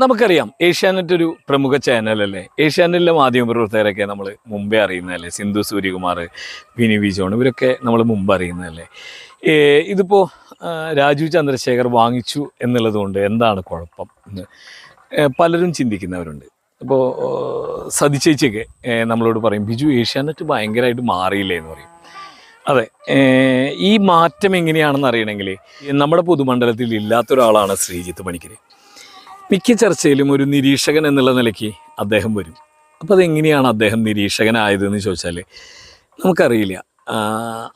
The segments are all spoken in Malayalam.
നമുക്കറിയാം ഏഷ്യാനെറ്റ് ഒരു പ്രമുഖ ചാനലല്ലേ ഏഷ്യാനെറ്റിലെ മാധ്യമപ്രവർത്തകരൊക്കെ നമ്മൾ മുമ്പേ അറിയുന്നതല്ലേ? സിന്ധു സൂര്യകുമാർ വിനി വി ജോൺ ഇവരൊക്കെ നമ്മൾ മുമ്പ് അറിയുന്നതല്ലേ? ഇതിപ്പോൾ രാജു ചന്ദ്രശേഖർ വാങ്ങിച്ചു എന്നുള്ളതുകൊണ്ട് എന്താണ് കുഴപ്പം പലരും ചിന്തിക്കുന്നവരുണ്ട്. അപ്പോൾ സതിച്ചേച്ചിയൊക്കെ നമ്മളോട് പറയും ബിജു ഏഷ്യാനെറ്റ് ഭയങ്കരമായിട്ട് മാറിയില്ലേ? എന്ന് പറയും. അതെ ഈ മാറ്റം എങ്ങനെയാണെന്ന് അറിയണമെങ്കിൽ നമ്മുടെ പൊതുമണ്ഡലത്തിൽ ഇല്ലാത്തൊരാളാണ് ശ്രീജിത്ത് പണിക്കർ മിക്ക ചർച്ചയിലും ഒരു നിരീക്ഷകൻ എന്നുള്ള നിലയ്ക്ക് അദ്ദേഹം വരും. അപ്പോൾ അതെങ്ങനെയാണ് അദ്ദേഹം നിരീക്ഷകനായതെന്ന് ചോദിച്ചാൽ നമുക്കറിയില്ല.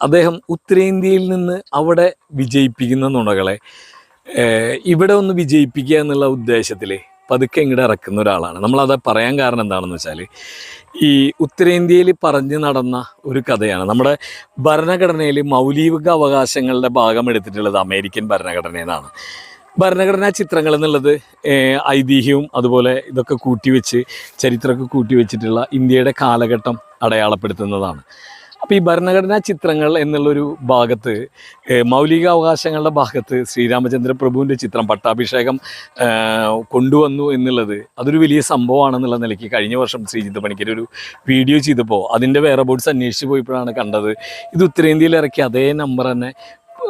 അദ്ദേഹം ഉത്തരേന്ത്യയിൽ നിന്ന് അവിടെ വിജയിപ്പിക്കുന്ന നുണകളെ ഇവിടെ ഒന്ന് വിജയിപ്പിക്കുക എന്നുള്ള ഉദ്ദേശത്തിൽ പതുക്കെ ഇങ്ങോട്ട് ഇറക്കുന്ന ഒരാളാണ്. നമ്മളത് പറയാൻ കാരണം എന്താണെന്ന് വെച്ചാൽ ഈ ഉത്തരേന്ത്യയിൽ പറഞ്ഞു നടന്ന ഒരു കഥയാണ്. നമ്മുടെ ഭരണഘടനയിൽ മൗലിക അവകാശങ്ങളുടെ ഭാഗം എടുത്തിട്ടുള്ളത് അമേരിക്കൻ ഭരണഘടനയെന്നാണ്. ഭരണഘടനാ ചിത്രങ്ങൾ എന്നുള്ളത് ഐതിഹ്യവും അതുപോലെ ഇതൊക്കെ കൂട്ടിവെച്ച് ചരിത്രമൊക്കെ കൂട്ടിവെച്ചിട്ടുള്ള ഇന്ത്യയുടെ കാലഘട്ടം അടയാളപ്പെടുത്തുന്നതാണ്. അപ്പോൾ ഈ ഭരണഘടനാ ചിത്രങ്ങൾ എന്നുള്ളൊരു ഭാഗത്ത് മൗലികാവകാശങ്ങളുടെ ഭാഗത്ത് ശ്രീരാമചന്ദ്ര പ്രഭുവിന്റെ ചിത്രം പട്ടാഭിഷേകം കൊണ്ടുവന്നു എന്നുള്ളത് അതൊരു വലിയ സംഭവമാണെന്നുള്ള നിലയ്ക്ക് കഴിഞ്ഞ വർഷം ശ്രീജിത്ത് പണിക്കർ ഒരു വീഡിയോ ചെയ്തപ്പോൾ അതിന്റെ വേറെ ബോർഡ്സ് അന്വേഷിച്ച് പോയപ്പോഴാണ് കണ്ടത്. ഇത് ഉത്തരേന്ത്യയിൽ ഇറക്കിയ അതേ നമ്പർ തന്നെ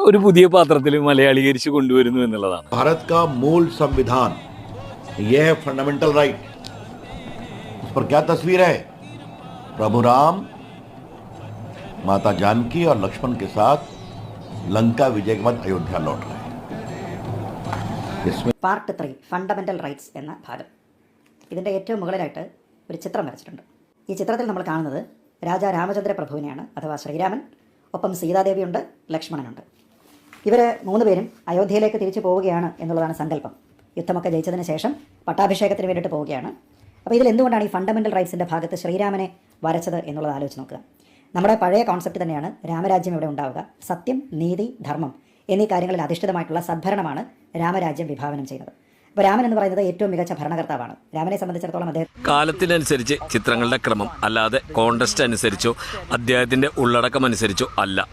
ഒരു പുതിയ പാത്രത്തിൽ മലയാളീകരിച്ച് കൊണ്ടുവരുന്നു എന്നുള്ളതാണ് भारत का मूल संविधान यह है फंडामेंटल राइट उस पर क्या तस्वीर है प्रभु राम माता जानकी और लक्ष्मण के साथ लंका विजय के बाद अयोध्या लौट रहे हैं इसमें പാർട്ട് ത്രീ ഫണ്ടമെൻ്റൽ റൈറ്റ്സ് എന്ന ഭാഗം ഇതിൻ്റെ ഏറ്റവും മുകളിലായിട്ട് ഒരു ചിത്രം വരച്ചിട്ടുണ്ട് ഈ ചിത്രത്തിൽ നമ്മൾ കാണുന്നത് രാജാ രാമചന്ദ്ര പ്രഭുവിനെയാണ് അഥവാ ശ്രീരാമൻ ഒപ്പം സീതാദേവിയുണ്ട് ലക്ഷ്മണനുണ്ട് ഇവർ മൂന്ന് പേരും അയോധ്യയിലേക്ക് തിരിച്ചു പോവുകയാണ് എന്നുള്ളതാണ് സങ്കല്പം. യുദ്ധമൊക്കെ ജയിച്ചതിന് ശേഷം പട്ടാഭിഷേകത്തിന് വേണ്ടിയിട്ട് പോവുകയാണ്. അപ്പോൾ ഇതിൽ എന്തുകൊണ്ടാണ് ഈ ഫണ്ടമെന്റൽ റൈറ്റ്സിന്റെ ഭാഗത്ത് ശ്രീരാമനെ വരച്ചത് എന്നുള്ളത് ആലോചിച്ച് നോക്കുക. നമ്മുടെ പഴയ കോൺസെപ്റ്റ് തന്നെയാണ് രാമരാജ്യം ഇവിടെ ഉണ്ടാവുക സത്യം നീതി ധർമ്മം എന്നീ കാര്യങ്ങളിൽ അധിഷ്ഠിതമായിട്ടുള്ള സദ്ഭരണമാണ് രാമരാജ്യം വിഭാവനം ചെയ്യുന്നത് അപ്പോൾ രാമൻ എന്ന് പറയുന്നത് ഏറ്റവും മികച്ച ഭരണകർത്താവാണ്. രാമനെ സംബന്ധിച്ചിടത്തോളം അദ്ദേഹം കാലത്തിനനുസരിച്ച് ചിത്രങ്ങളുടെ ക്രമം അല്ലാതെ കോണ്ടസ്റ്റ് അനുസരിച്ചോ അദ്ദേഹത്തിന്റെ ഉള്ളടക്കം അനുസരിച്ചോ അല്ല.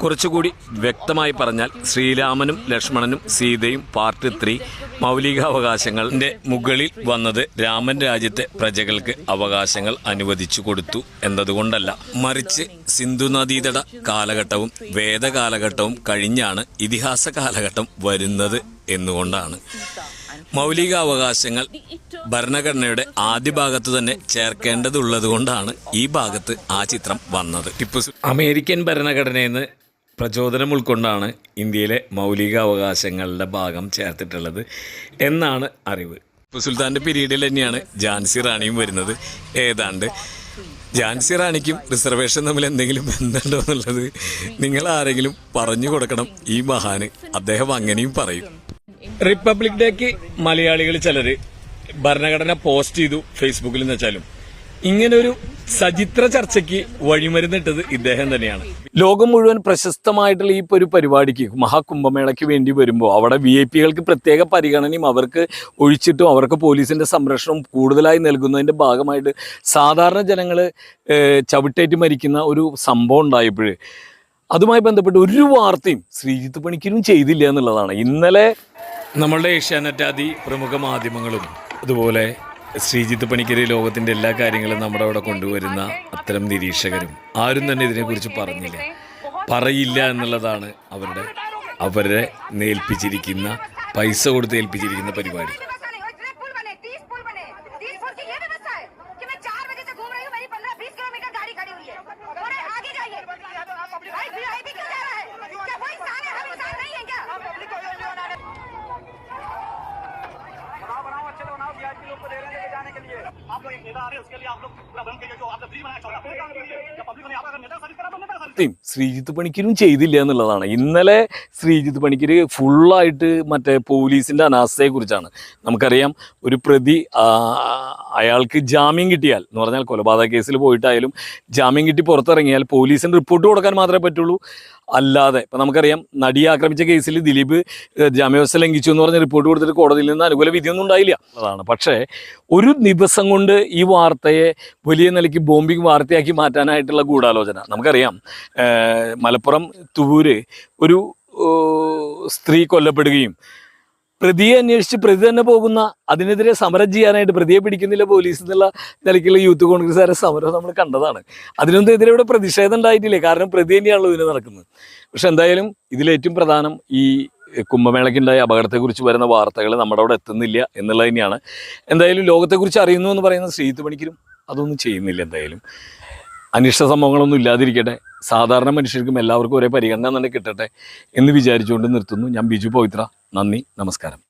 കുറച്ചുകൂടി വ്യക്തമായി പറഞ്ഞാൽ ശ്രീരാമനും ലക്ഷ്മണനും സീതയും പാർട്ട് ത്രീ മൗലികാവകാശങ്ങളുടെ മുകളിൽ വന്നത് രാമൻ രാജ്യത്തെ പ്രജകൾക്ക് അവകാശങ്ങൾ അനുവദിച്ചു കൊടുത്തു എന്നതുകൊണ്ടല്ല. മറിച്ച് സിന്ധു നദീതട കാലഘട്ടവും വേദകാലഘട്ടവും കഴിഞ്ഞാണ് ഇതിഹാസ കാലഘട്ടം വരുന്നത് എന്നുകൊണ്ടാണ്. മൗലികാവകാശങ്ങൾ ഭരണഘടനയുടെ ആദ്യ ഭാഗത്ത് തന്നെ ചേർക്കേണ്ടതുള്ളത് കൊണ്ടാണ് ഈ ഭാഗത്ത് ആ ചിത്രം വന്നത്. ടിപ്പു അമേരിക്കൻ ഭരണഘടനയിൽ നിന്ന് പ്രചോദനം ഉൾക്കൊണ്ടാണ് ഇന്ത്യയിലെ മൗലികാവകാശങ്ങളുടെ ഭാഗം ചേർത്തിട്ടുള്ളത് എന്നാണ് അറിവ്. സുൽത്താന്റെ പീരീഡിൽ തന്നെയാണ് ജാൻസി റാണിയും വരുന്നത്. ഏതാണ്ട് ജാൻസി റാണിക്കും റിസർവേഷൻ തമ്മിൽ എന്തെങ്കിലും ബന്ധമുണ്ടോ എന്നുള്ളത് നിങ്ങൾ ആരെങ്കിലും പറഞ്ഞു കൊടുക്കണം. ഈ മഹാന് അദ്ദേഹം അങ്ങനെയും പറയും. റിപ്പബ്ലിക് ഡേക്ക് മലയാളികൾ ചിലർ ഭരണഘടന പോസ്റ്റ് ചെയ്തു ഫേസ്ബുക്കിൽ എന്ന് വെച്ചാലും ഇങ്ങനൊരു സചിത്ര ചർച്ചയ്ക്ക് വഴിമരുന്നിട്ടത് ഇദ്ദേഹം തന്നെയാണ്. ലോകം മുഴുവൻ പ്രശസ്തമായിട്ടുള്ള ഈ ഒരു പരിപാടിക്ക് മഹാകുംഭമേളയ്ക്ക് വേണ്ടി വരുമ്പോൾ അവിടെ വി ഐ പികൾക്ക് പ്രത്യേക പരിഗണനയും അവർക്ക് ഒഴിച്ചിട്ടും അവർക്ക് പോലീസിന്റെ സംരക്ഷണവും കൂടുതലായി നൽകുന്നതിന്റെ ഭാഗമായിട്ട് സാധാരണ ജനങ്ങൾ ചവിട്ടേറ്റ് മരിക്കുന്ന ഒരു സംഭവം ഉണ്ടായപ്പോൾ അതുമായി ബന്ധപ്പെട്ട് ഒരു വാർത്തയും ശ്രീജിത്ത് പണിക്കരും ചെയ്തില്ല എന്നുള്ളതാണ്. ഇന്നലെ നമ്മളുടെ ഏഷ്യാനെറ്റ് ആദി പ്രമുഖ മാധ്യമങ്ങളും അതുപോലെ ശ്രീജിത്ത് പണിക്കര് ലോകത്തിന്റെ എല്ലാ കാര്യങ്ങളും നമ്മുടെ അവിടെ കൊണ്ടുവരുന്ന അത്തരം നിരീക്ഷകരും ആരും തന്നെ ഇതിനെക്കുറിച്ച് പറഞ്ഞില്ല. പറയില്ല എന്നുള്ളതാണ് അവരുടെ അവരെ നേൽപ്പിച്ചിരിക്കുന്ന പൈസ കൊടുത്ത് ഏൽപ്പിച്ചിരിക്കുന്ന പരിപാടി. ശ്രീജിത്ത് പണിക്കരും ചെയ്തില്ല എന്നുള്ളതാണ്. ഇന്നലെ ശ്രീജിത്ത് പണിക്കർ ഫുള്ളായിട്ട് മറ്റേ പോലീസിന്റെ അനാസ്ഥയെ കുറിച്ചാണ്. നമുക്കറിയാം ഒരു പ്രതി അയാൾക്ക് ജാമ്യം കിട്ടിയാൽ എന്ന് പറഞ്ഞാൽ കൊലപാതക കേസിൽ പോയിട്ടായാലും ജാമ്യം കിട്ടി പുറത്തിറങ്ങിയാൽ പോലീസിന് റിപ്പോർട്ട് കൊടുക്കാൻ മാത്രമേ പറ്റുള്ളൂ. അല്ലാതെ ഇപ്പം നമുക്കറിയാം നടി ആക്രമിച്ച കേസിൽ ദിലീപ് ജാമ്യവ്യവസ്ഥ ലംഘിച്ചു എന്ന് പറഞ്ഞ റിപ്പോർട്ട് കൊടുത്തിട്ട് കോടതിയിൽ നിന്ന് അനുകൂല വിധിയൊന്നും ഉണ്ടായില്ല. അതാണ്. പക്ഷേ ഒരു ദിവസം കൊണ്ട് ഈ വാർത്തയെ വലിയ നിലയ്ക്ക് ബോംബിംഗ് വാർത്തയാക്കി മാറ്റാനായിട്ടുള്ള ഗൂഢാലോചന. നമുക്കറിയാം മലപ്പുറം തുവൂര് ഒരു സ്ത്രീ കൊല്ലപ്പെടുകയും പ്രതിയെ അന്വേഷിച്ച് പ്രതി തന്നെ പോകുന്ന അതിനെതിരെ സമരം ചെയ്യാനായിട്ട് പ്രതിയെ പിടിക്കുന്നില്ല പോലീസ് എന്നുള്ള നിലയ്ക്കുള്ള യൂത്ത് കോൺഗ്രസ്സുകാരെ സമരം നമ്മൾ കണ്ടതാണ്. അതിനൊന്നും എതിരെ ഇവിടെ പ്രതിഷേധം ഉണ്ടായിട്ടില്ലേ. കാരണം പ്രതി തന്നെയാണല്ലോ ഇതിന് നടക്കുന്നത്. പക്ഷെ എന്തായാലും ഇതിലേറ്റവും പ്രധാനം ഈ കുംഭമേളയ്ക്കുണ്ടായ അപകടത്തെക്കുറിച്ച് വരുന്ന വാർത്തകൾ നമ്മുടെ അവിടെ എത്തുന്നില്ല എന്നുള്ളത് തന്നെയാണ്. എന്തായാലും ലോകത്തെക്കുറിച്ച് അറിയുന്നു എന്ന് പറയുന്ന ശ്രീത്ത് പണിക്കരും അതൊന്നും ചെയ്യുന്നില്ല എന്തായാലും. അനിഷ്ട സംഭവങ്ങളൊന്നും ഇല്ലാതിരിക്കട്ടെ. സാധാരണ മനുഷ്യർക്കും എല്ലാവർക്കും ഒരേ പരിഗണന തന്നെ കിട്ടട്ടെ എന്ന് വിചാരിച്ചുകൊണ്ട് നിർത്തുന്നു ഞാൻ ബിജു പവിത്ര. നന്ദി നമസ്കാരം.